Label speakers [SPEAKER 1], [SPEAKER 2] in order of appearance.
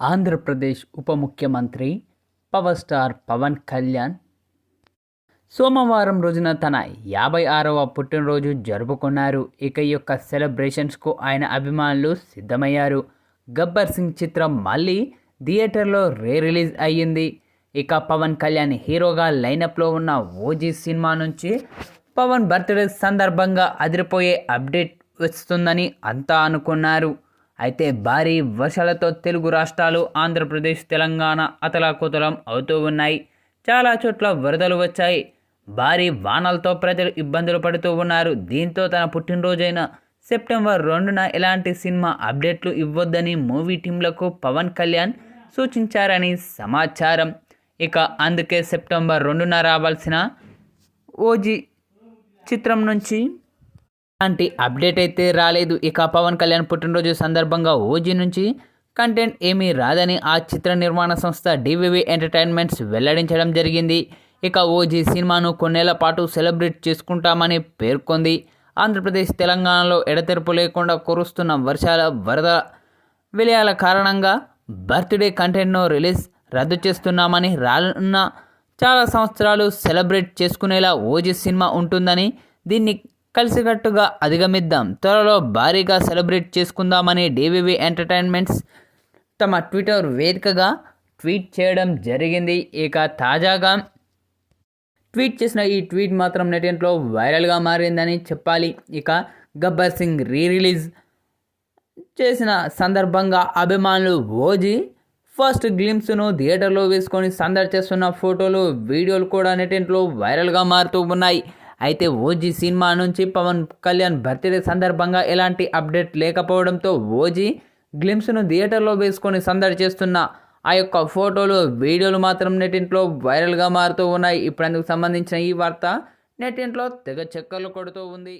[SPEAKER 1] ఆంధ్రప్రదేశ్ ఉప ముఖ్యమంత్రి power star Pawan Kalyan సోమవారం రోజున తన యాభై ఆరవ పుట్టినరోజు జరుపుకున్నారు. ఇక ఈ యొక్క సెలబ్రేషన్స్కు ఆయన అభిమానులు సిద్ధమయ్యారు. గబ్బర్ సింగ్ చిత్రం మళ్ళీ థియేటర్లో రీ రిలీజ్ అయ్యింది. ఇక పవన్ కళ్యాణ్ హీరోగా లైనప్లో ఉన్న ఓజీ సినిమా నుంచి పవన్ బర్త్డే సందర్భంగా అదిరిపోయే అప్డేట్ వస్తుందని అంతా అనుకున్నారు. అయితే భారీ వర్షాలతో తెలుగు రాష్ట్రాలు ఆంధ్రప్రదేశ్ తెలంగాణ అతలాకుతలం అవుతూ ఉన్నాయి. చాలా చోట్ల వరదలు వచ్చాయి. భారీ వానలతో ప్రజలు ఇబ్బందులు పడుతూ ఉన్నారు. దీంతో తన పుట్టినరోజైన సెప్టెంబర్ రెండున ఎలాంటి సినిమా అప్డేట్లు ఇవ్వొద్దని మూవీ టీంలకు పవన్ కళ్యాణ్ సూచించారని సమాచారం. ఇక అందుకే సెప్టెంబర్ రెండున రావాల్సిన ఓజీ చిత్రం నుంచి అలాంటి అప్డేట్ అయితే రాలేదు. ఇక పవన్ కళ్యాణ్ పుట్టినరోజు సందర్భంగా ఓజీ నుంచి కంటెంట్ ఏమీ రాదని ఆ చిత్ర నిర్మాణ సంస్థ డివివి ఎంటర్టైన్మెంట్స్ వెల్లడించడం జరిగింది. ఇక ఓజీ సినిమాను కొన్నేళ్ళ పాటు సెలబ్రేట్ చేసుకుంటామని పేర్కొంది. ఆంధ్రప్రదేశ్ తెలంగాణలో ఎడతెరపు లేకుండా కురుస్తున్న వర్షాల వరద విలయాల కారణంగా బర్త్డే కంటెంట్ను రిలీజ్ రద్దు చేస్తున్నామని రానున్న చాలా సంవత్సరాలు సెలబ్రేట్ చేసుకునేలా ఓజీ సినిమా ఉంటుందని దీన్ని కలిసికట్టుగా అధిగమిద్దాం. త్వరలో భారీగా సెలబ్రేట్ చేసుకుందామని డివివి ఎంటర్టైన్మెంట్స్ తమ ట్విట్టర్ వేదికగా ట్వీట్ చేయడం జరిగింది. ఇక తాజాగా ట్వీట్ చేసిన ఈ ట్వీట్ మాత్రం నెటింట్లో వైరల్గా మారిందని చెప్పాలి. ఇక గబ్బర్ సింగ్ రీ రిలీజ్ చేసిన సందర్భంగా అభిమానులు ఓజీ ఫస్ట్ గ్లిమ్స్ను థియేటర్లో వేసుకొని సందడి చేస్తున్న ఫోటోలు వీడియోలు కూడా నెటింట్లో వైరల్గా మారుతూ ఉన్నాయి. అయితే ఓజీ సినిమా నుంచి పవన్ కళ్యాణ్ బర్త్డే సందర్భంగా ఎలాంటి అప్డేట్ లేకపోవడంతో ఓజీ గ్లిమ్స్ను థియేటర్లో వేసుకొని సందడి చేస్తున్న ఆ యొక్క ఫోటోలు వీడియోలు మాత్రం నెటింట్లో వైరల్గా మారుతూ ఉన్నాయి. ఇప్పుడు అందుకు సంబంధించిన ఈ వార్త నెటింట్లో తెగ చక్కర్లు కొడుతూ ఉంది.